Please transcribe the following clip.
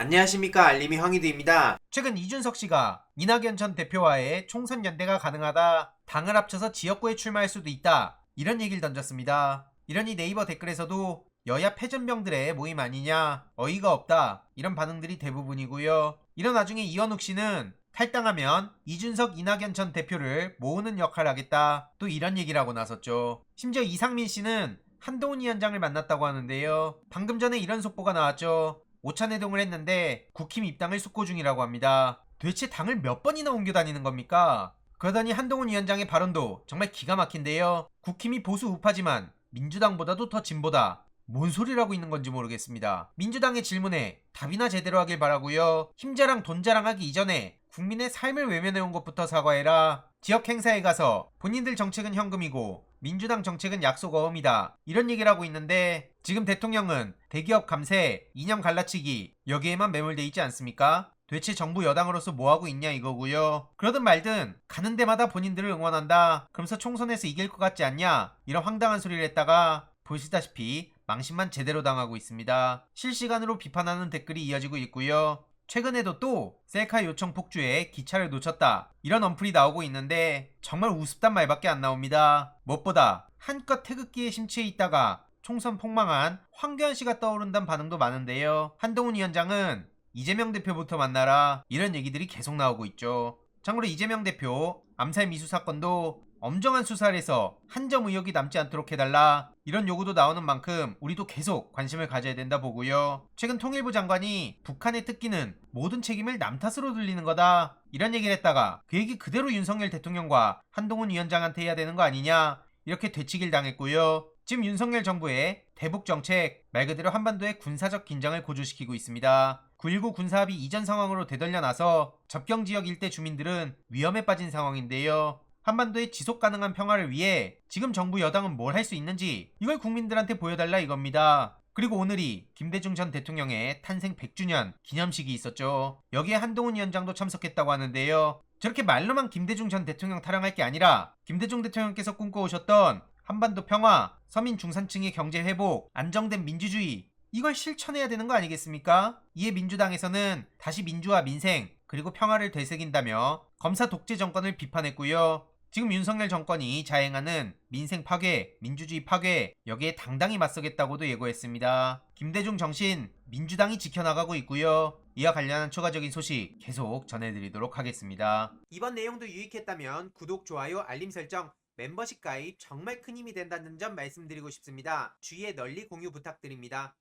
안녕하십니까 알림이 황희두입니다. 최근 이준석 씨가 이낙연 전 대표와의 총선 연대가 가능하다. 당을 합쳐서 지역구에 출마할 수도 있다. 이런 얘기를 던졌습니다. 이러니 네이버 댓글에서도 여야 패전병들의 모임 아니냐 어이가 없다 이런 반응들이 대부분이고요. 이런 와중에 이원욱 씨는 탈당하면 이준석 이낙연 전 대표를 모으는 역할을 하겠다 또 이런 얘기를 하고 나섰죠. 심지어 이상민 씨는 한동훈 위원장을 만났다고 하는데요. 방금 전에 이런 속보가 나왔죠. 오찬회동을 했는데 국힘 입당을 숙고 중이라고 합니다. 도대체 당을 몇 번이나 옮겨 다니는 겁니까? 그러더니 한동훈 위원장의 발언도 정말 기가 막힌데요. 국힘이 보수 우파지만 민주당보다도 더 진보다. 뭔 소리라고 있는 건지 모르겠습니다. 민주당의 질문에 답이나 제대로 하길 바라고요. 힘자랑 돈 자랑하기 이전에 국민의 삶을 외면해 온 것부터 사과해라. 지역 행사에 가서 본인들 정책은 현금이고 민주당 정책은 약속 어음이다. 이런 얘기를 하고 있는데 지금 대통령은 대기업 감세, 이념 갈라치기 여기에만 매몰돼 있지 않습니까? 도대체 정부 여당으로서 뭐하고 있냐 이거고요. 그러든 말든 가는 데마다 본인들을 응원한다. 그러면서 총선에서 이길 것 같지 않냐? 이런 황당한 소리를 했다가 보시다시피 망신만 제대로 당하고 있습니다. 실시간으로 비판하는 댓글이 이어지고 있고요. 최근에도 또 셀카 요청 폭주에 기차를 놓쳤다. 이런 언플이 나오고 있는데 정말 우습단 말밖에 안 나옵니다. 무엇보다 한껏 태극기에 심취해 있다가 총선 폭망한 황교안 씨가 떠오른다는 반응도 많은데요. 한동훈 위원장은 이재명 대표부터 만나라 이런 얘기들이 계속 나오고 있죠. 참고로 이재명 대표 암살 미수 사건도 엄정한 수사를 해서 한 점 의혹이 남지 않도록 해달라 이런 요구도 나오는 만큼 우리도 계속 관심을 가져야 된다 보고요. 최근 통일부 장관이 북한의 특기는 모든 책임을 남 탓으로 돌리는 거다 이런 얘기를 했다가 그 얘기 그대로 윤석열 대통령과 한동훈 위원장한테 해야 되는 거 아니냐 이렇게 되치길 당했고요. 지금 윤석열 정부의 대북 정책 말 그대로 한반도의 군사적 긴장을 고조시키고 있습니다. 9.19 군사합의 이전 상황으로 되돌려 나서 접경 지역 일대 주민들은 위험에 빠진 상황인데요. 한반도의 지속 가능한 평화를 위해 지금 정부 여당은 뭘 할 수 있는지 이걸 국민들한테 보여달라 이겁니다. 그리고 오늘이 김대중 전 대통령의 탄생 100주년 기념식이 있었죠. 여기에 한동훈 위원장도 참석했다고 하는데요. 저렇게 말로만 김대중 전 대통령 타령할 게 아니라 김대중 대통령께서 꿈꿔오셨던 한반도 평화, 서민 중산층의 경제 회복, 안정된 민주주의 이걸 실천해야 되는 거 아니겠습니까? 이에 민주당에서는 다시 민주화 민생 그리고 평화를 되새긴다며 검사 독재 정권을 비판했고요. 지금 윤석열 정권이 자행하는 민생 파괴, 민주주의 파괴 여기에 당당히 맞서겠다고도 예고했습니다. 김대중 정신 민주당이 지켜나가고 있고요. 이와 관련한 추가적인 소식 계속 전해드리도록 하겠습니다. 이번 내용도 유익했다면 구독, 좋아요, 알림 설정 멤버십 가입 정말 큰 힘이 된다는 점 말씀드리고 싶습니다. 주위에 널리 공유 부탁드립니다.